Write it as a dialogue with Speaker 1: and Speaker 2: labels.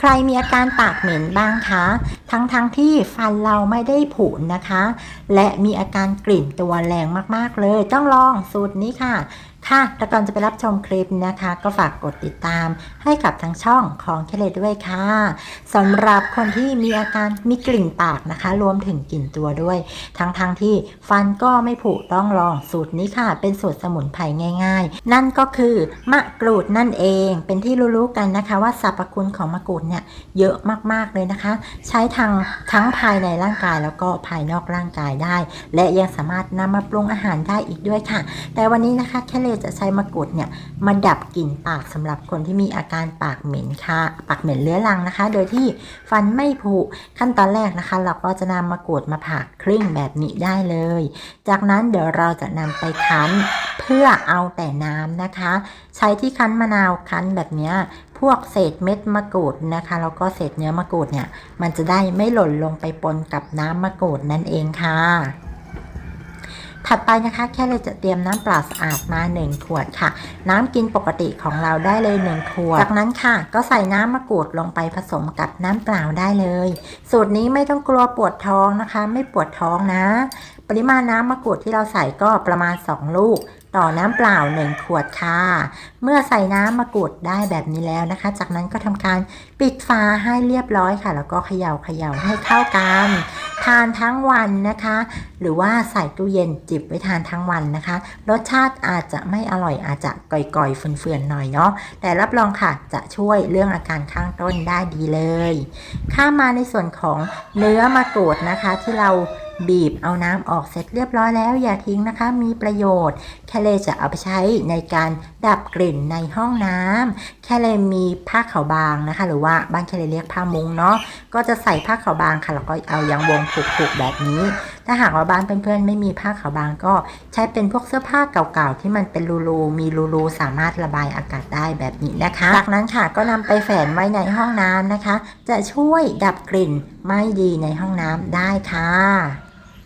Speaker 1: ใครมีอาการปากเหม็นบ้างคะ ทั้งๆทที่ฟันเราไม่ได้ผุนะคะ และมีอาการกลิ่นตัวแรงมากๆเลย ต้องลองสูตรนี้ค่ะ ค่ะแต่ก่อนจะไปรับชมคลิปนะคะ ก็ฝากกดติดตามให้กับทางช่องของเคเลด้วยค่ะสำหรับคนที่มีอาการมีกลิ่นปากนะคะ รวมถึงกลิ่นตัวด้วย ทั้งๆทที่ฟันก็ไม่ผุต้องลองสูตรนี้ค่ะ เป็นสูตรสมุนไพรง่าย ๆ นั่นก็คือมะกรูดนั่นเองเป็นที่รู้ๆกันนะคะ ว่าสรรพคุณของมะกรูดเนี่ยเยอะมากๆเลยนะคะ ใช้ทางทั้งภายในร่างกายแล้วก็ภายนอกร่างกายได้ และยังสามารถนำมาปรุงอาหารได้อีกด้วยค่ะ แต่วันนี้นะคะแคเลจะใช้มะกรูดเนี่ยมาดับกลิ่นปากสำหรับคนที่มีอาการปากเหม็นค่ะปากเหม็นเรื้อรังนะคะ โดยที่ฟันไม่ผุขั้นตอนแรกนะคะ เราก็จะนำมะกรูดมาผ่าครึ่งแบบนี้ได้เลย จากนั้นเดี๋ยวเราจะนำไปคั้นเพื่อเอาแต่น้ำนะคะ ใช้ที่คั้นมะนาวคั้นแบบนี้พวกเศษเม็ดมะกรูดนะคะแล้วก็เศษเนื้อมะกรูดเนี่ยมันจะได้ไม่หล่นลงไปปนกับน้ำมะกรูดนั่นเองค่ะ ถัดไปนะคะ แค่เลยจะเตรียมน้ำเปล่าสะอาดมา 1 ขวดค่ะ น้ำกินปกติของเราได้เลย 1 ขวด จากนั้นค่ะ ก็ใส่น้ำมะกรูดลงไปผสมกับน้ำเปล่าได้เลย สูตรนี้ไม่ต้องกลัวปวดท้องนะคะ ไม่ปวดท้องนะ ปริมาณน้ำมะกรูดที่เราใส่ก็ประมาณ 2 ลูก ต่อน้ำเปล่า 1 ขวดค่ะ เมื่อใส่น้ำมะกรูดได้แบบนี้แล้วนะคะ จากนั้นก็ทำการปิดฝาให้เรียบร้อยค่ะ แล้วก็เขย่าเขย่าให้เข้ากัน ทานทั้งวันนะคะ หรือว่าใส่ตู้เย็นจิบไว้ทานทั้งวันนะคะ รสชาติอาจจะไม่อร่อยอาจจะก่อยๆเฟื่อนๆหน่อยเนาะ แต่รับรองค่ะจะช่วยเรื่องอาการข้างต้นได้ดีเลย ข้ามมาในส่วนของเนื้อมะกรูดนะคะที่เรา บีบเอาน้ำออกเสร็จเรียบร้อยแล้วอย่าทิ้งนะคะ มีประโยชน์ แค่เลยจะเอาไปใช้ในการดับกลิ่นในห้องน้ำแค่เลยมีผ้าขาวบางนะคะ หรือว่าบ้านแค่เลยเรียกผ้ามุงเนาะก็จะใส่ผ้าขาวบางค่ะแล้วก็เอายางวงผูกๆแบบนี้ ถ้าหากว่าบ้านเพื่อนๆไม่มีผ้าขาวบางก็ใช้เป็นพวกเสื้อผ้าเก่าๆที่มันเป็นรูๆมีรูๆสามารถระบายอากาศได้แบบนี้นะคะ จากนั้นค่ะก็นำไปแฝนไว้ในห้องน้ำนะคะ จะช่วยดับกลิ่นไม่ดีในห้องน้ำได้ค่ะ